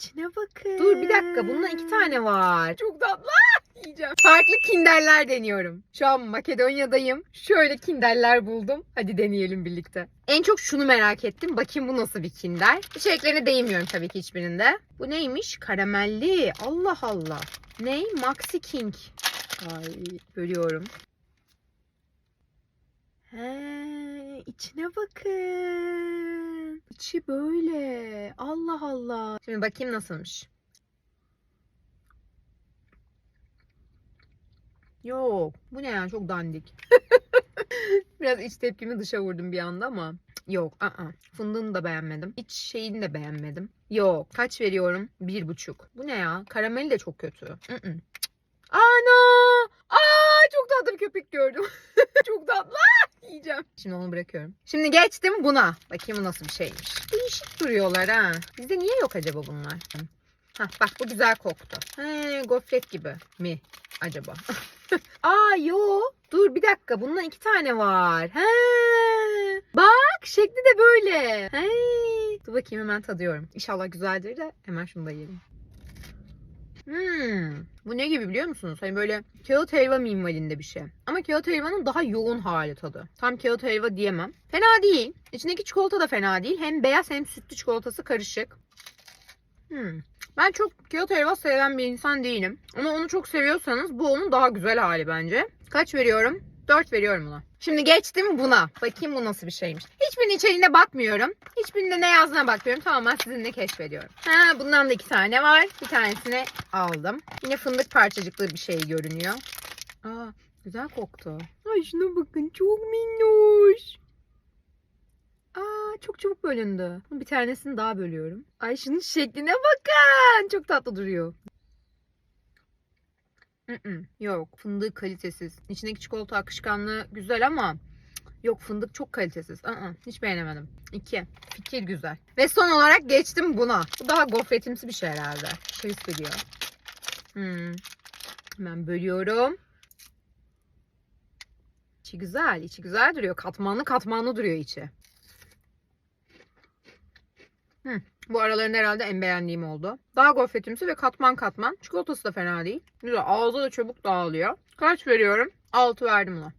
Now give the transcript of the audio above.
içine bakın. Dur bir dakika bundan iki tane var. Çok tatlı. Yiyeceğim. Farklı kinderler deniyorum. Şu an Makedonya'dayım. Şöyle kinderler buldum. Hadi deneyelim birlikte. En çok şunu merak ettim. Bakayım bu nasıl bir kinder. İçeriklerine değmiyorum tabii ki hiçbirinde. Bu neymiş? Karamelli. Allah Allah. Ney? Maxi King. Ay bölüyorum. He, içine bakın. İçi böyle. Allah Allah. Şimdi bakayım nasılmış. Yok. Bu ne ya? Çok dandik. Biraz iç tepkimi dışa vurdum bir anda ama yok. Aa. Fındığını da beğenmedim. İç şeyini de beğenmedim. Yok. Kaç veriyorum? Bir buçuk. Bu ne ya? Karameli de çok kötü. Cık. Ana! Aa, çok tatlı bir köpek gördüm. çok tatlı. Yiyeceğim. Şimdi onu bırakıyorum. Şimdi geçtim buna. Bakayım bu nasıl bir şeymiş. Değişik duruyorlar ha. Bizde niye yok acaba bunlar? Hah bak bu güzel koktu. He, gofret gibi mi acaba? Aa yo. Dur bir dakika. Bundan iki tane var. He. Bak şekli de böyle. He. Dur bakayım hemen tadıyorum. İnşallah güzeldir de hemen şunu da yiyelim. Hmm, bu ne gibi biliyor musunuz? Hani böyle kağıt helva minvalinde bir şey. Ama kağıt helvanın daha yoğun hali tadı. Tam kağıt helva diyemem. Fena değil. İçindeki çikolata da fena değil. Hem beyaz hem sütlü çikolatası karışık. Hmm. Ben çok kağıt helva seven bir insan değilim. Ama onu çok seviyorsanız bu onun daha güzel hali bence. Kaç veriyorum? 4 veriyorum buna. Şimdi geçtim buna. Bakayım bu nasıl bir şeymiş. Hiçbirinin içeriğine bakmıyorum. Hiçbirinde ne yazdığına bakmıyorum. Tamamen sizinle keşfediyorum. Ha, bundan da iki tane var. Bir tanesini aldım. Yine fındık parçacıklı bir şey görünüyor. Aa, güzel koktu. Ay şuna bakın çok minnoş. Aa çok çabuk bölündü. Bir tanesini daha bölüyorum. Ay şunun şekline bakın. Çok tatlı duruyor. Yok fındık kalitesiz. İçindeki çikolata akışkanlığı güzel ama yok fındık çok kalitesiz. Aa, hiç beğenemedim. İki. Fikir güzel. Ve son olarak geçtim buna. Bu daha gofretimsi bir şey herhalde. Şey hissediyor. Hmm. Hemen bölüyorum. İçi güzel. içi güzel duruyor. Katmanlı katmanlı duruyor içi. Hı, bu araların herhalde en beğendiğim oldu. Daha gofretimsi ve katman katman. Çikolatası da fena değil. Güzel. Ağza da çabuk dağılıyor. Kaç veriyorum? 6 verdim ona.